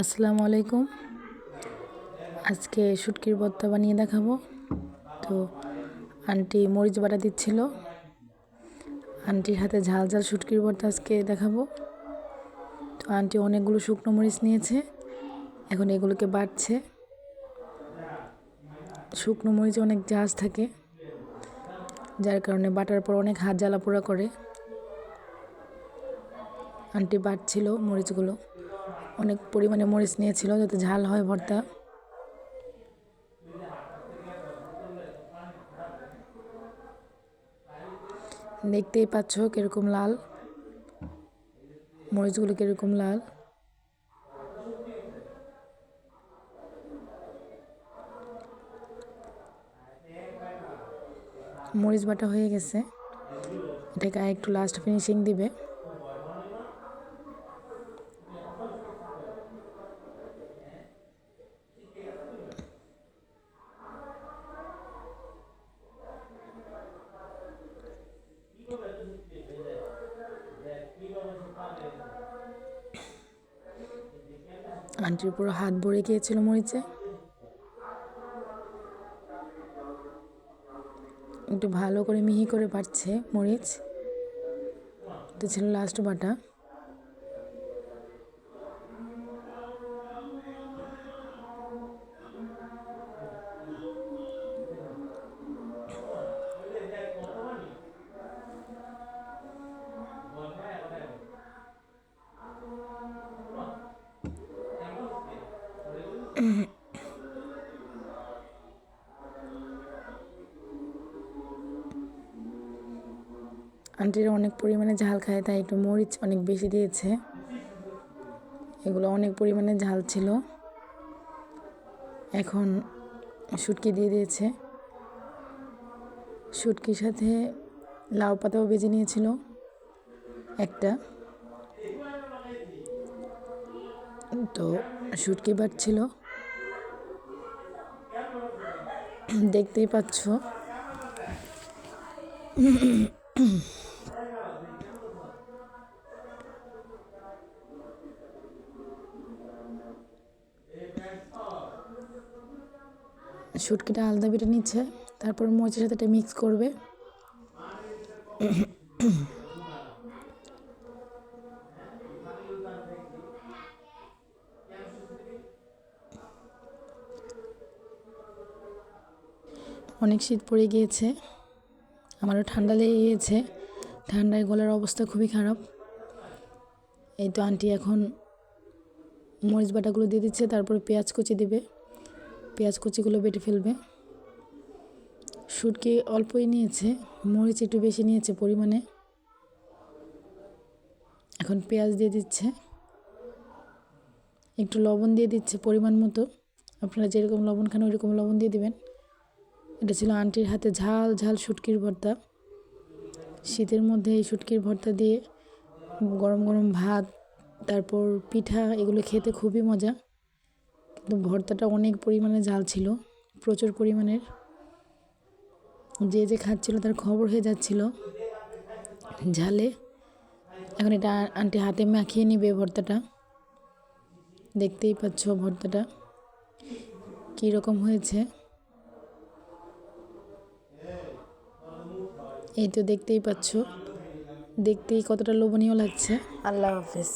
আসসালামু আলাইকুম। আজকে শুটকির ভর্তা বানিয়ে দেখাবো। তো আন্টি মরিচ বাটা দিচ্ছিল। আন্টির হাতে ঝাল ঝাল শুটকির ভর্তা আজকে দেখাবো। তো আন্টি অনেকগুলো শুকনো মরিচ নিয়েছে। এখন এগুলোকে বাটছে। শুকনো মরিচে অনেক জাহাজ থাকে, যার কারণে বাটার পর অনেক হাত জ্বালা পোড়া করে। আন্টি বাটছিল মরিচগুলো। অনেক পরিমাণে মরিচ নিয়েছিল যাতে ঝাল হয় ভর্তা। দেখতেই পাচ্ছ কীরকম লাল। মরিচগুলো কীরকম লাল। মরিচ বাটা হয়ে গেছে। এটাকে একটু লাস্ট ফিনিশিং দিবে। আন্টির পুরো হাত ভরে গিয়েছিল মরিচে। একটু ভালো করে মিহি করে পাচ্ছে মরিচ। তো ছিল লাস্ট বাটা। আন্টিরা অনেক পরিমাণে ঝাল খায়, তাই একটু মরিচ অনেক বেশি দিয়েছে। এগুলো অনেক পরিমাণে ঝাল ছিল। এখন শুটকি দিয়ে দিয়েছে। শুটকির সাথে লাউ পাতাও বেজে নিয়েছিল, একটা। তো শুটকি বাটছিল দেখতেই পাচ্ছ। শুটকিটা আলাদা বেটে নিচ্ছে তারপর মরিচের সাথে এটা মিক্স করবে। অনেক শীত পড়ে গিয়েছে, আমারও ঠান্ডা লেগে গিয়েছে ঠান্ডায় গলার অবস্থা খুবই খারাপ। এই তো আন্টি এখন মরিচ বাটাগুলো দিয়ে দিচ্ছে, তারপরে পেঁয়াজ কুচি দিবে, পেঁয়াজ কুচিগুলো বেটে ফেলবে। শুটকি অল্পই নিয়েছে, মরিচ একটু বেশি নিয়েছে পরিমাণে। এখন পেঁয়াজ দিয়ে দিচ্ছে, একটু লবণ দিয়ে দিচ্ছে পরিমাণ মতো। আপনারা যেরকম লবণ খান ওইরকম লবণ দিয়ে দিবেন। এটা ছিল আন্টির হাতে ঝাল ঝাল শুটকির ভর্তা। শীতের মধ্যে এই শুটকির ভর্তা দিয়ে গরম গরম ভাত, তারপর পিঠা, এগুলো খেতে খুবই মজা। কিন্তু ভর্তাটা অনেক পরিমাণে ঝাল ছিল, প্রচুর পরিমাণের। যে যে খাচ্ছিল তার খবর হয়ে যাচ্ছিল ঝালে। এখন এটা আন্টি হাতে মাখিয়ে নিবে ভর্তাটা। দেখতেই পাচ্ছ ভর্তাটা কী রকম হয়েছে। এই তো দেখতেই পাচ্ছ। দেখতেই কতটা লোভনীয় লাগছে। আল্লাহ হাফিজ।